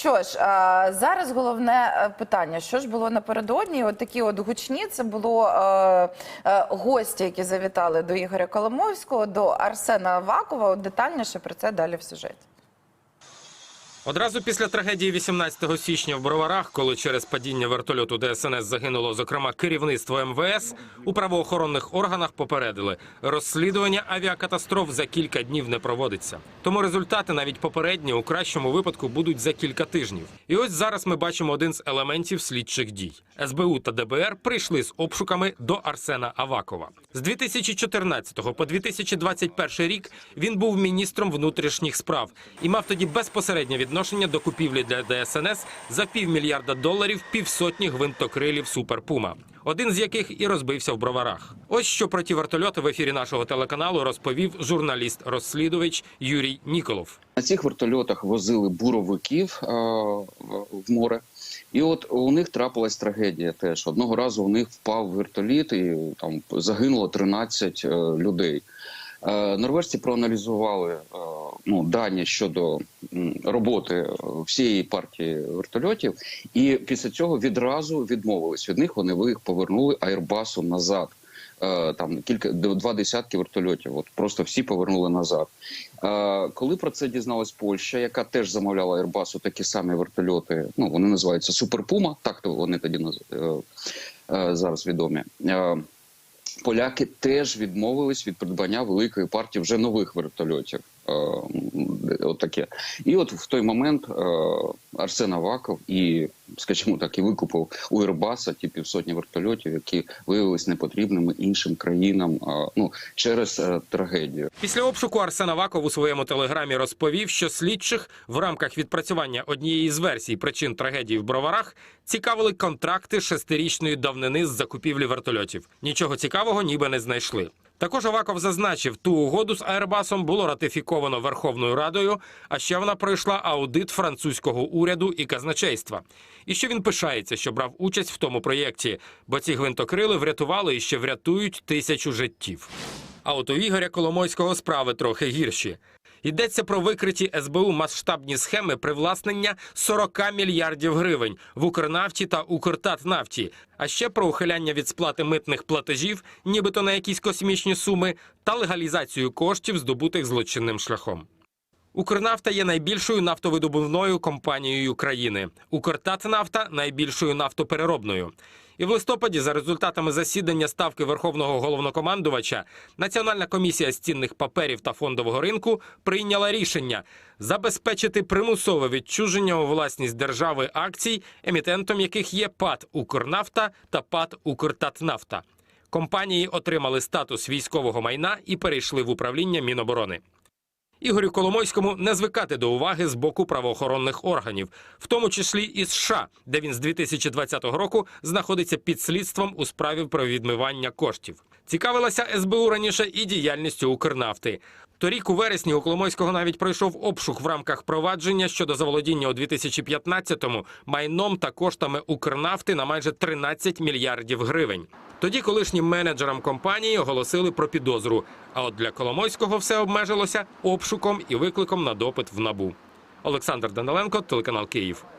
Що ж, зараз головне е, питання: що ж було напередодні? От такі от гучні це було е, е, гості, які завітали до Ігоря Коломовського, до Арсена Авакова. Детальніше про це далі в сюжеті. Одразу після трагедії 18 січня в Броварах, коли через падіння вертольоту ДСНС загинуло, зокрема, керівництво МВС, у правоохоронних органах попередили, розслідування авіакатастроф за кілька днів не проводиться. Тому результати, навіть попередні, у кращому випадку будуть за кілька тижнів. І ось зараз ми бачимо один з елементів слідчих дій. СБУ та ДБР прийшли з обшуками до Арсена Авакова. З 2014 по 2021 рік він був міністром внутрішніх справ і мав тоді безпосереднє відношення до купівлі для ДСНС за півмільярда доларів півсотні гвинтокрилів Супер Пума, один з яких і розбився в броварах. Ось що про ті вертольоти в ефірі нашого телеканалу розповів журналіст-розслідувач Юрій Ніколов. На цих вертольотах возили буровиків е, в море, і от у них трапилась трагедія. Теж одного разу у них впав вертоліт, і там загинуло 13 е, людей. Е, Норвежці проаналізували е, ну, дані щодо роботи е, всієї партії вертольотів, і після цього відразу відмовились від них. Вони їх повернули Айрбасу назад. Е, Там кілька два десятки вертольотів. От просто всі повернули назад. Е, Коли про це дізналась Польща, яка теж замовляла Айрбасу такі самі вертольоти, ну вони називаються Суперпума, так то вони тоді е, зараз відомі. Поляки теж відмовились від придбання великої партії вже нових вертольотів. Е, от таке. І от в той момент е, Арсен Аваков і, скажімо так, і викупив у Airbus ті півсотні вертольотів, які виявились непотрібними іншим країнам е, ну, через трагедію. Після обшуку Арсен Аваков у своєму телеграмі розповів, що слідчих в рамках відпрацювання однієї з версій причин трагедії в Броварах цікавили контракти шестирічної давнини з закупівлі вертольотів. Нічого цікавого ніби не знайшли. Також Аваков зазначив, ту угоду з Аербасом було ратифіковано Верховною Радою, а ще вона пройшла аудит французького уряду і казначейства. І що він пишається, що брав участь в тому проєкті, бо ці гвинтокрили врятували і ще врятують тисячу життів. А от у Ігоря Коломойського справи трохи гірші. Йдеться про викриті СБУ масштабні схеми привласнення 40 мільярдів гривень в Укрнафті та Укртатнафті, а ще про ухиляння від сплати митних платежів, нібито на якісь космічні суми, та легалізацію коштів, здобутих злочинним шляхом. Укрнафта є найбільшою нафтовидобувною компанією країни. Укртатнафта найбільшою нафтопереробною. І в листопаді, за результатами засідання ставки Верховного головнокомандувача, Національна комісія з цінних паперів та фондового ринку прийняла рішення забезпечити примусове відчуження у власність держави акцій, емітентом яких є ПАД Укрнафта та ПАД Укртатнафта. Компанії отримали статус військового майна і перейшли в управління Міноборони. Ігорю Коломойському не звикати до уваги з боку правоохоронних органів, в тому числі і США, де він з 2020 року знаходиться під слідством у справі про відмивання коштів. Цікавилася СБУ раніше і діяльністю Укрнафти. Торік у вересні у Коломойського навіть пройшов обшук в рамках провадження щодо заволодіння у 2015-му майном та коштами Укрнафти на майже 13 мільярдів гривень. Тоді колишнім менеджерам компанії оголосили про підозру. А от для Коломойського все обмежилося обшуком і викликом на допит в набу. Олександр Даниленко, телеканал Київ.